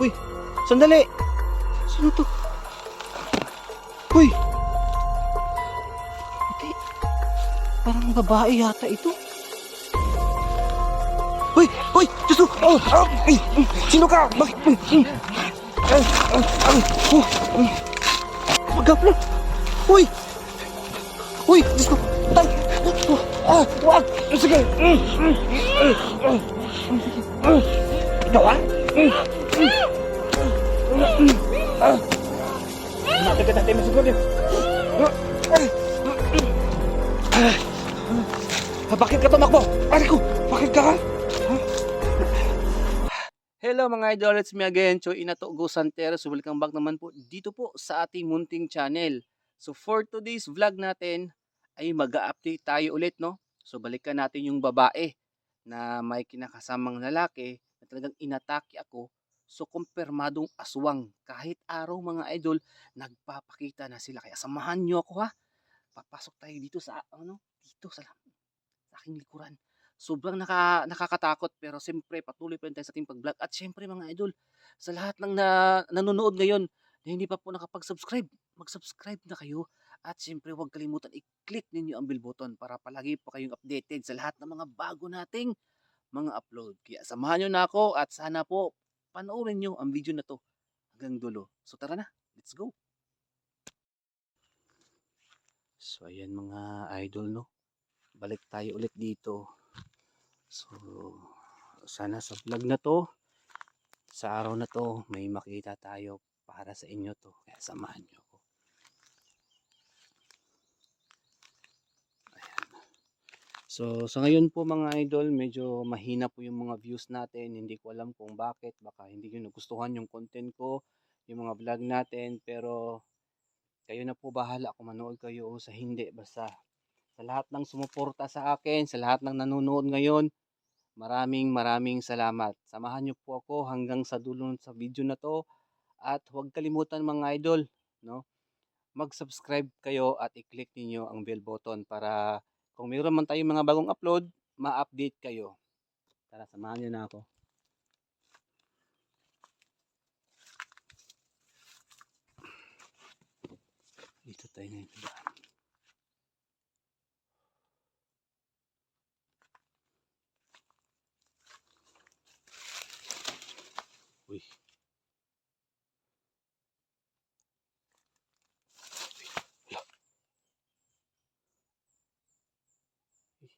Uy, sandali. Sino to? Uy. Hindi. Parang babae yata ito. Uy, uy, Diyos. Oh, oh, ay, sino ka? Bakit? oh, mm. Magapla. Uy. Uy, Diyos ko. Tay. Oh, Ah, wag. Sige. Mm, mm, mm. Ikaw ah? Mm. Ah. Matagal natin masigod eh. Ah, bakit ka tumakbo? Aray ko, bakit ka? Hello mga idol, it's me again, Choy Inato Go Santero. So welcome back naman po dito po sa ating munting channel. So for today's vlog natin ay mag-update tayo ulit no. So balikan natin yung babae na may kinakasamang lalaki na talagang inatake ako So, kumpirmadong aswang. Kahit araw mga idol, nagpapakita na sila. Kaya samahan nyo ako ha. Papasok tayo dito sa, ano, dito sa, sa aking likuran. Sobrang naka, nakakatakot pero siyempre patuloy pa rin tayo sa ating pag-vlog. At siyempre mga idol, sa lahat ng na, nanonood ngayon na hindi pa po nakapag-subscribe, mag-subscribe na kayo. At siyempre huwag kalimutan i-click ninyo ang bell button para palagi po kayong updated sa lahat ng mga bago nating mga upload. Kaya samahan nyo na ako at sana po panoorin nyo ang video na to hanggang dulo. So tara na, let's go! So ayan mga idol no, balik tayo ulit dito. So sana sa vlog na to, sa araw na to, may makita tayo para sa inyo to. Kaya samahan nyo ako. Ayan. So sa ngayon po mga idol, medyo mahina po yung mga views natin. Hindi ko alam kung bakit. Baka hindi nyo nagustuhan yung content ko, yung mga vlog natin. Pero kayo na po bahala kung manood kayo o sa hindi. Basta sa lahat ng sumuporta sa akin, sa lahat ng nanonood ngayon, maraming maraming salamat. Samahan nyo po ako hanggang sa dulo sa video na to. At huwag kalimutan mga idol, no? mag-subscribe kayo at i-click niyo ang bell button para kung mayroon man tayong mga bagong upload, ma-update kayo. Tara, samahan niyo na ako. Dito tayo ngayon. Uy. Hala. Eh,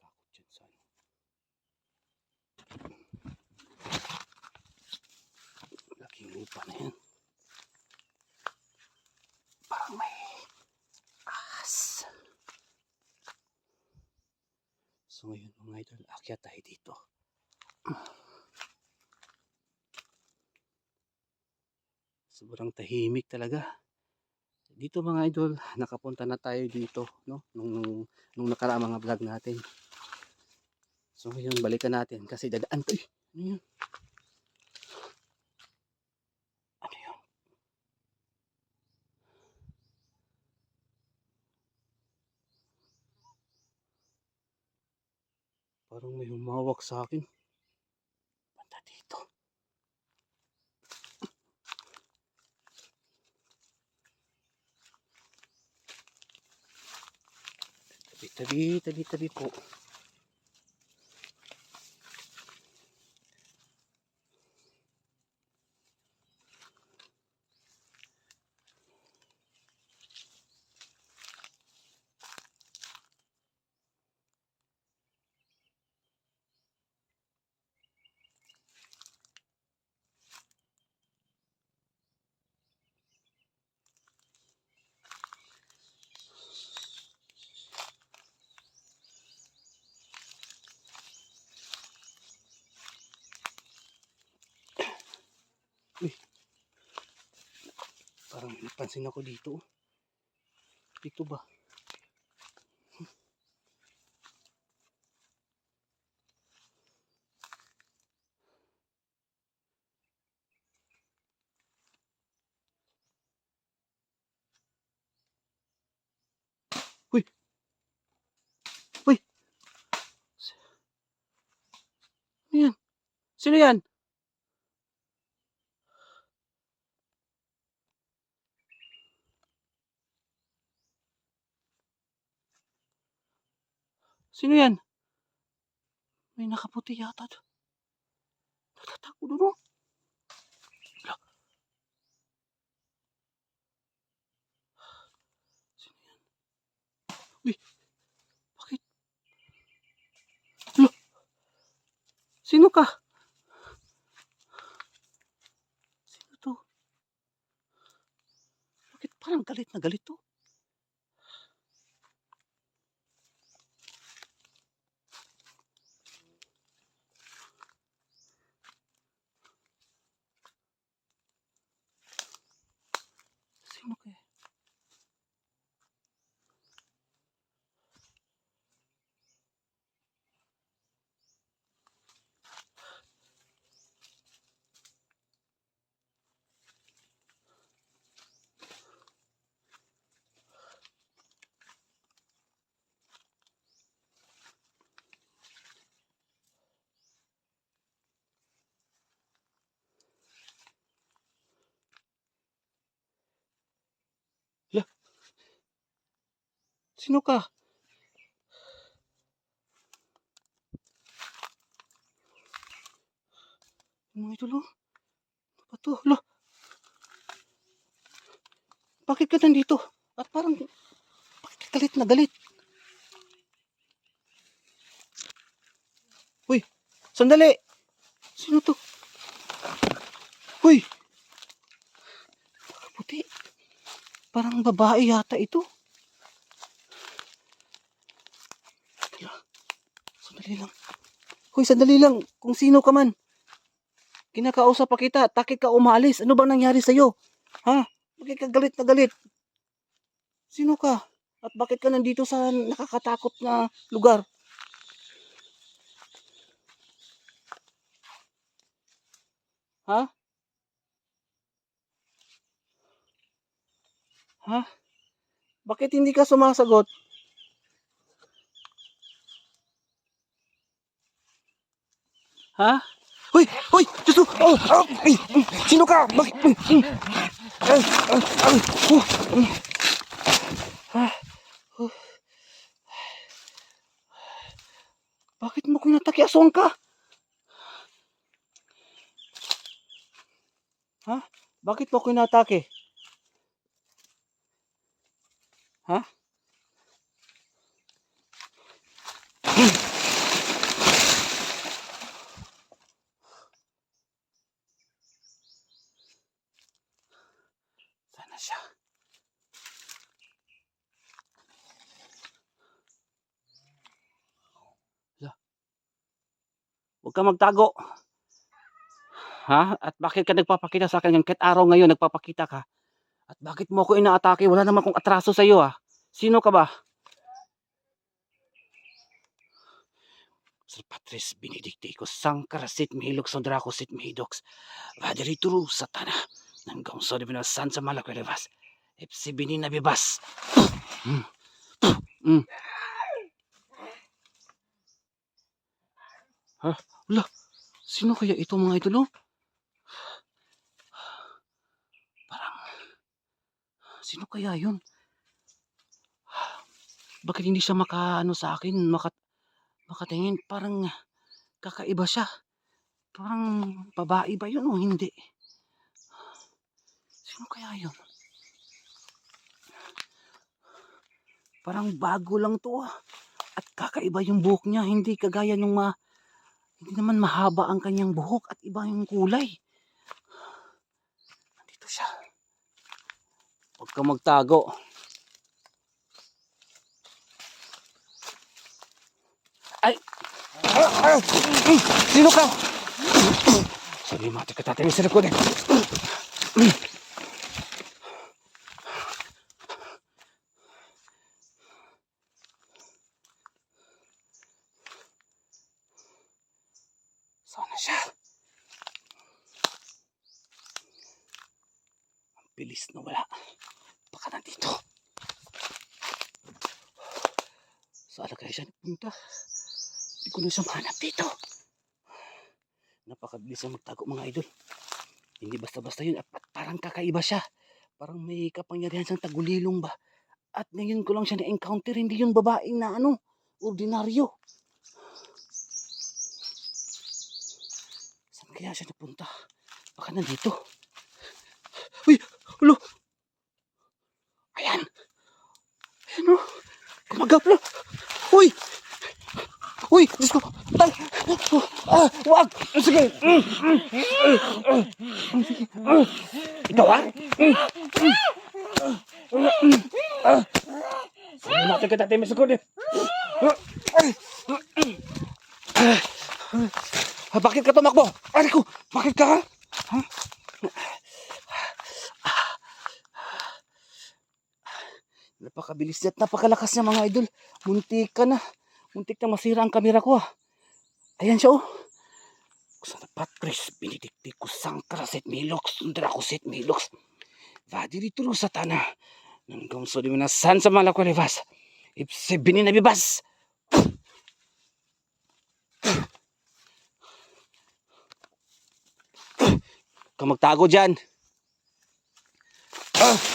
Takot dyan sa ano. Laking lupa na yan. Parang may ahas. So ngayon mga idol, akyat tayo dito. Sobrang tahimik talaga. Dito mga idol, nakapunta na tayo dito, no? Nung, nung, nung nakaraang mga vlog natin. So ngayon, balikan natin kasi dadaan to eh. Ano yun? Parang may humawak sa akin. Banda dito. Tabi, tabi, tabi, tabi po. Parang may napansin ako dito. Dito ba? Uy! Uy! Ano yan? Sino yan? Sino yan? May nakaputi yata. Natatakot doon, oh. Sino yan? Uy, bakit? Wala. Sino ka? Sino to? Bakit parang galit na galit to? Sino kaya? Sino ka? Mga idol, oh. Ano ba? Hala. Bakit ka nandito? At parang, bakit galit na galit? Uy, sandali! Sino to? Uy! Puti. Parang babae yata ito. Sandali lang. Hoy, sandali lang. Kung sino ka man. Kinakausap pa kita. Takit ka umalis. Ano bang nangyari sa'yo? Ha? Bakit ka galit na galit? Sino ka? At bakit ka nandito sa nakakatakot na lugar? Ha? Ha? Bakit hindi ka sumasagot? Ha? Hoy! Hoy! Diyos ko! Oh! Oh! Ay! Sino ka? Bakit? Mm, mm. Ay! Ay! Ay! Oh! Ah, oh. Bakit mo kinataki? Aswang ka? Ha? Bakit mo kinatake? Ha? Siya. Huwag ka magtago. Ha? At bakit ka nagpapakita sa akin kahit araw ngayon nagpapakita ka? At bakit mo ako inaatake? Wala naman akong atraso sa iyo ah. Sino ka ba? Sir Patris Benedicticus Sangkarasit Mihilok Sondracosit Mihidox Vaderituru Satana Nanggang so di binasan sa malakwelevas Ipsi binin na bibas Mm. Mm. Ha? Wala. Sino kaya ito mga idolo? Parang Sino kaya yun? Bakit hindi siya makaano sa akin, makat makatingin parang kakaiba siya. Parang babae ba yun o hindi? Sino kaya yun? Parang bago lang to ah. At kakaiba yung buhok niya, hindi kagaya nung ma hindi naman mahaba ang kanyang buhok at iba yung kulay. Nandito siya. Huwag kang magtago. Ay! Sino ka? Sabi mati ka tatay sa likod eh. Sana siya. Ang bilis na wala. Baka nandito. Saan kaya siya nagpunta? Hindi ko na siya mahanap dito. Napakabilis na magtago mga idol. Hindi basta-basta yun. At parang kakaiba siya. Parang may kapangyarihan siyang tagulilong ba. At ngayon ko lang siya na-encounter. Hindi yun babaeng na ano. ordinaryo. Saan kaya siya napunta? Baka nandito. Uy! Ulo! Ayan! Ayan o! Kumagapla! Uy! Uy! Diyos ko! Tay! Ah! Wag! Sige! Ikaw ah? Ano natin kita tayo masukod eh? Bakit ka tumakbo? Aray ko! Bakit ka ha? Ha? Napakabilis at napakalakas niya mga idol. Muntik ka na. Muntik na masira ang kamera ko ah. Ayan siya oh. Kusana patris benedicti kusangkara set milox undra ko set milox. Vadi rituro sa tana. Nanggam di minasan sa mala ko levas. Ipse binin na bibas. Ka magtago dyan. Ah!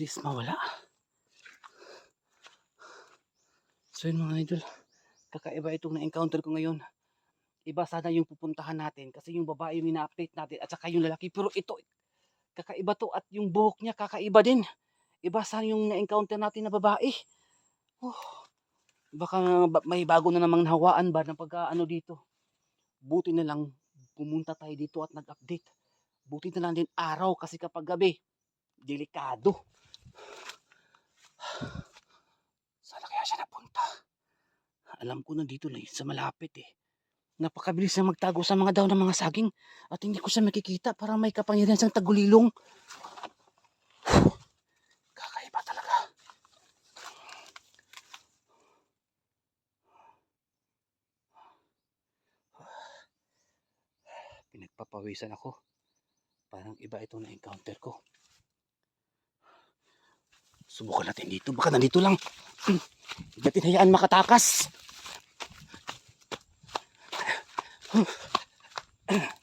Bilis mawala. So yun mga idol, kakaiba itong na-encounter ko ngayon. Iba sana yung pupuntahan natin kasi yung babae yung ina-update natin at saka yung lalaki. Pero ito, kakaiba to at yung buhok niya kakaiba din. Iba sana yung na-encounter natin na babae. Oh, baka ba- may bago na namang nahawaan ba ng pagka ano dito. Buti na lang pumunta tayo dito at nag-update. Buti na lang din araw kasi kapag gabi, delikado. Saan kaya siya napunta? Alam ko na dito lang sa malapit eh. Napakabilis na magtago sa mga daw ng mga saging at hindi ko siya makikita para may kapangyarihan siyang tagulilong. Kakaiba talaga. Pinagpapawisan ako. Parang iba itong na-encounter ko. Subukan natin dito. Baka nandito lang. Hindi natin hayaan makatakas. えっ?